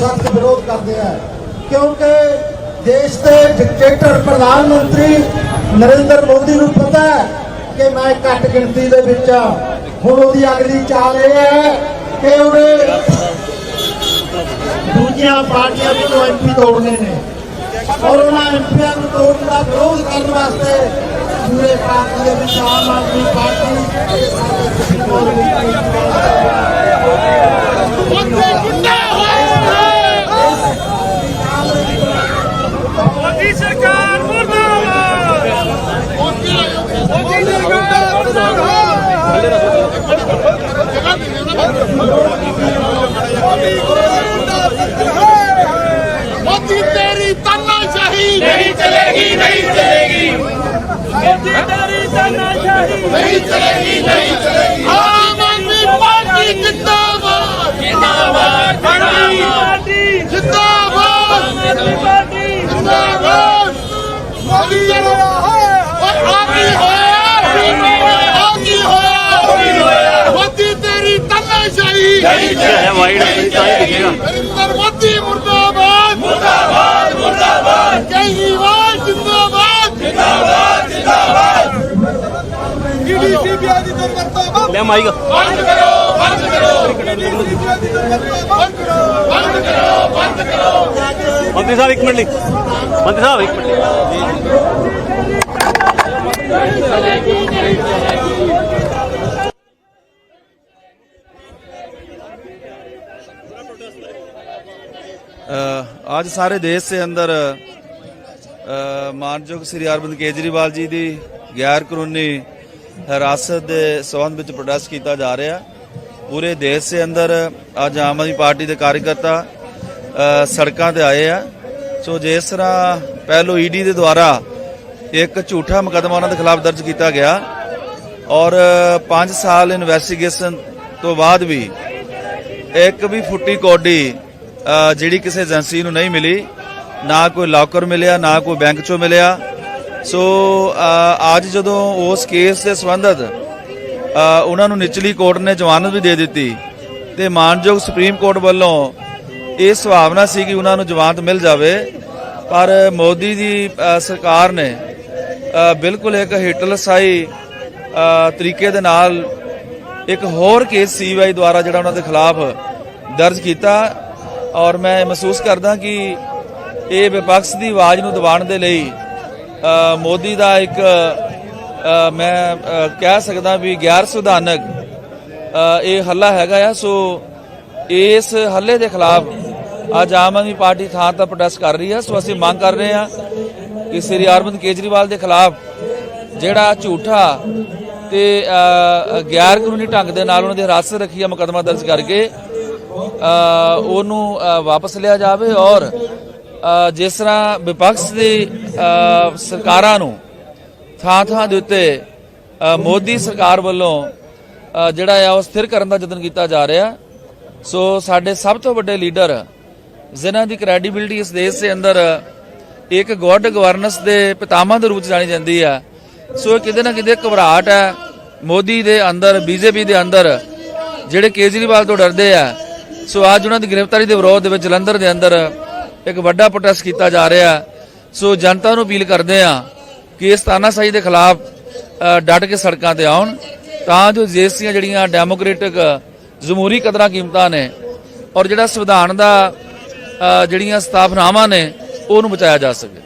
ਸਖਤ ਵਿਰੋਧ ਕਰਦੇ ਆ। ਕਿਉਂਕਿ ਦੇਸ਼ ਦੇ ਡਿਕਟੇਟਰ ਪ੍ਰਧਾਨ ਮੰਤਰੀ ਨਰਿੰਦਰ ਮੋਦੀ ਨੂੰ ਪਤਾ ਹੈ ਕਿ ਮੈਂ ਘੱਟ ਗਿਣਤੀ ਦੇ ਵਿੱਚ ਆ। ਹੁਣ ਉਹਦੀ ਅਗਲੀ ਚਾਲ ਇਹ ਹੈ ਕਿ ਉਹਨੇ ਦੂਜੀਆਂ ਪਾਰਟੀਆਂ ਤੋਂ ਐਮਪੀ ਤੋੜਨੇ ਨੇ। ਔਰ ਉਹਨਾਂ ਐਮਪੀਆਂ ਨੂੰ ਤੋੜਨ ਦਾ ਵਿਰੋਧ ਕਰਨ ਵਾਸਤੇ ਪੂਰੇ ਭਾਰਤ ਦੇ ਵਿੱਚ ਆਮ ਆਦਮੀ ਪਾਰਟੀ ਤੇ ਸਾਡੇ ਸੁਪਰੀਮ ਕੋਰਟ ਉੱਥੇ ਗੁੰਡਾ ਹੋਏ ਮੋਦੀ ਸਰਕਾਰ ਮੁਰਦਾਬਾਦ ਮੋਦੀ ਸਰਕਾਰ ਮੁਰਦਾਬਾਦ ਮੋਦੀ ਤੇਰੀ ਤਾਨਾਸ਼ਾਹੀ ਨਹੀਂ ਚਲੇਗੀ ਨਹੀਂ ਚਲੇਗੀ। ਮੋਦੀ ਤੇਰੀ ਤਾਨਾਸ਼ਾਹੀ ਨਹੀਂ ਚਲੇਗੀ ਨਹੀਂ ਚਲੇਗੀ। ਆਮ ਆਦਮੀ ਪਾਰਟੀ ਜਿੰਦਾਬਾਦ। ਜਿੰਦਾਬਾਦ ਆਮ ਪਾਰਟੀ। ਜਿੰਦਾਬਾਦ। ਆਮ ਆਦਮੀ ਪਾਰਟੀ ਜਿੰਦਾਬਾਦ ਮੋਦੀ ਜਿਹੜਾ ਓਏ ਆ ਕੀ ਹੋਇਆ ਆ ਕੀ ਹੋਇਆ ਮੋਦੀ ਤੇਰੀ ਤਾਨਾਸ਼ਾਹੀ ਨਹੀਂ ਹੈ ਵਾਈਡ ਤਾਂ ਹੀ ਦਿਖੇਗਾ ਨਰਿੰਦਰ ਮੋਦੀ ਮੁਰਦਾਬਾਦ ਮੁਰਦਾਬਾਦ ਮੁਰਦਾਬਾਦ ਕੇਜਰੀਵਾਲ ਜਿੰਦਾਬਾਦ ਜਿੰਦਾਬਾਦ ਜਿੰਦਾਬਾਦ ਈਡੀਸੀ ਦੀ ਦੁਰਵਰਤੋਂ ਲੈ ਮਾਈਕ ਬੰਦ ਕਰੋ ਬੰਦ ਕਰੋ ਈਡੀਸੀ ਦੀ ਦੁਰਵਰਤੋਂ ਬੰਦ ਕਰੋ ਬੰਦ ਕਰੋ ਬੰਦ ਕਰੋ ਮੰਤਰੀ ਸਾਹਿਬ ਇੱਕ ਮਿੰਟ ਲਈ ਮੰਤਰੀ ਸਾਹਿਬ ਇੱਕ ਮਿੰਟ ਲਈ अ, आज सारे देश से अंदर ਅ, ਮਾਨਯੋਗ ਸ੍ਰੀ ਅਰਵਿੰਦ ਕੇਜਰੀਵਾਲ ਜੀ ਦੀ ਗੈਰ ਕਾਨੂੰਨੀ ਹਿਰਾਸਤ ਦੇ ਸਬੰਧ ਵਿੱਚ ਪ੍ਰੋਟੈਸਟ ਕੀਤਾ ਜਾ ਰਿਹਾ। ਪੂਰੇ ਦੇਸ਼ ਦੇ ਅੰਦਰ ਅੱਜ ਆਮ ਆਦਮੀ ਪਾਰਟੀ ਦੇ ਕਾਰਜਕਰਤਾ ਸੜਕਾਂ ਤੇ ਆਏ ਆ। ਸੋ ਜਿਸ ਤਰ੍ਹਾਂ ਪਹਿਲੋ ਈਡੀ ਦੇ ਦੁਆਰਾ ਇੱਕ ਝੂਠਾ ਮੁਕੱਦਮਾ ਉਹਨਾਂ ਦੇ ਖਿਲਾਫ ਦਰਜ ਕੀਤਾ ਗਿਆ ਔਰ 5 ਸਾਲ ਇਨਵੈਸਟੀਗੇਸ਼ਨ ਤੋਂ ਬਾਅਦ ਵੀ ਇੱਕ ਵੀ ਫੁੱਟੀ ਕੋਡੀ ਜਿਹੜੀ ਕਿਸੇ ਏਜੰਸੀ ਨੂੰ ਨਹੀਂ ਮਿਲੀ, ਨਾ ਕੋਈ ਲੌਕਰ ਮਿਲਿਆ, ਨਾ ਕੋਈ ਬੈਂਕ ਚੋਂ ਮਿਲਿਆ। ਸੋ uh, ਅੱਜ ਜਦੋਂ ਉਸ ਕੇਸ ਦੇ ਸੰਬੰਧਤ uh, ਉਹਨਾਂ ਨੂੰ ਨਿਚਲੀ ਕੋਰਟ ਨੇ ਜ਼ਮਾਨਤ ਵੀ ਦੇ ਦਿੱਤੀ ਤੇ ਮਾਨਯੋਗ ਸੁਪਰੀਮ ਕੋਰਟ ਵੱਲੋਂ ਇਹ ਸੁਭਾਵਨਾ ਸੀ ਕਿ ਉਹਨਾਂ ਨੂੰ ਜ਼ਮਾਨਤ ਮਿਲ ਜਾਵੇ, ਪਰ ਮੋਦੀ ਦੀ uh, ਸਰਕਾਰ ਨੇ ਬਿਲਕੁਲ ਇੱਕ ਹਿਟਲਸਾਈ ਤਰੀਕੇ ਦੇ ਨਾਲ ਇੱਕ ਹੋਰ ਕੇਸ ਸੀਬੀਆਈ ਦੁਆਰਾ ਜਿਹੜਾ ਉਹਨਾਂ ਦੇ ਖਿਲਾਫ ਦਰਜ ਕੀਤਾ ਔਰ ਮੈਂ ਮਹਿਸੂਸ ਕਰਦਾ ਕਿ ਇਹ ਵਿਪਕਸ਼ ਦੀ ਆਵਾਜ਼ ਨੂੰ ਦਬਾਉਣ ਦੇ ਲਈ ਮੋਦੀ ਦਾ ਇੱਕ ਮੈਂ ਕਹਿ ਸਕਦਾ ਵੀ ਗੈਰ ਸੰਵਿਧਾਨਕ ਇਹ ਹੱਲਾ ਹੈਗਾ ਆ, ਸੋ ਇਸ ਹੱਲੇ ਦੇ ਖਿਲਾਫ ਅੱਜ ਆਮ ਆਦਮੀ ਪਾਰਟੀ ਥਾਂ ਤਾਂ ਪ੍ਰੋਟੈਸਟ ਕਰ ਰਹੀ ਹੈ ਸੋ ਅਸੀਂ ਮੰਗ ਕਰ ਰਹੇ ਹਾਂ ਕਿ ਸ੍ਰੀ ਅਰਵਿੰਦ ਕੇਜਰੀਵਾਲ ਦੇ ਖਿਲਾਫ ਜਿਹੜਾ ਝੂਠਾ ਤੇ ਗੈਰ ਕਾਨੂੰਨੀ ਢੰਗ ਦੇ ਨਾਲ ਉਹਨਾਂ ਦੇ ਹਿਰਾਸਤ ਰੱਖੀ ਆ ਮੁਕੱਦਮਾ ਦਰਜ ਕਰਕੇ ਉਹਨੂੰ ਵਾਪਸ ਲਿਆ ਜਾਵੇ ਔਰ ਜਿਸ ਤਰ੍ਹਾਂ ਵਿਪਕਸ਼ ਦੀ ਸਰਕਾਰਾਂ ਨੂੰ ਥਾਂ ਥਾਂ ਦੇ ਉੱਤੇ ਮੋਦੀ ਸਰਕਾਰ ਵੱਲੋਂ ਜਿਹੜਾ ਆ ਉਹ ਸਥਿਰ ਕਰਨ ਦਾ ਯਤਨ ਕੀਤਾ ਜਾ ਰਿਹਾ। ਸੋ ਸਾਡੇ ਸਭ ਤੋਂ ਵੱਡੇ ਲੀਡਰ ਜਿਨ੍ਹਾਂ ਦੀ ਕ੍ਰੈਡੀਬਿਲਟੀ ਇਸ ਦੇਸ਼ ਦੇ ਅੰਦਰ ਇੱਕ ਗੁੱਡ ਗਵਰਨੈਂਸ ਦੇ ਪਿਤਾਮਾ ਦੇ ਰੂਪ ਚ ਜਾਣੀ ਜਾਂਦੀ ਆ, ਸੋ ਇਹ ਕਿਤੇ ਨਾ ਕਿਤੇ ਘਬਰਾਹਟ ਹੈ ਮੋਦੀ ਦੇ ਅੰਦਰ, ਬੀਜੇਪੀ ਦੇ ਅੰਦਰ ਜਿਹੜੇ ਕੇਜਰੀਵਾਲ ਤੋਂ ਡਰਦੇ ਆ, ਸੋ ਅੱਜ ਉਹਨਾਂ ਦੀ ਗ੍ਰਿਫਤਾਰੀ ਦੇ ਵਿਰੋਧ ਦੇ ਵਿੱਚ ਜਲੰਧਰ ਦੇ ਅੰਦਰ ਇੱਕ ਵੱਡਾ ਪ੍ਰੋਟੈਸਟ ਕੀਤਾ ਜਾ ਰਿਹਾ ਸੋ ਜਨਤਾ ਨੂੰ ਅਪੀਲ ਕਰਦੇ ਆ ਕਿ ਇਸ ਤਾਨਾਸ਼ਾਹੀ ਦੇ ਖਿਲਾਫ ਅ, ਡਟ ਕੇ ਸੜਕਾਂ ਤੇ ਆਉਣ। ਤਾਂ ਜੋ ਦੇਸ਼ ਦੀਆਂ ਜਿਹੜੀਆਂ ਡੈਮੋਕ੍ਰੈਟਿਕ ਜਮਹੂਰੀ ਕਦਰਾਂ ਕੀਮਤਾਂ ਨੇ ਔਰ ਜਿਹੜਾ ਸੰਵਿਧਾਨ ਦਾ ਜਿਹੜੀਆਂ ਸਥਾਪਨਾਵਾਂ ਨੇ ਉਹਨੂੰ ਬਚਾਇਆ ਜਾ ਸਕੇ।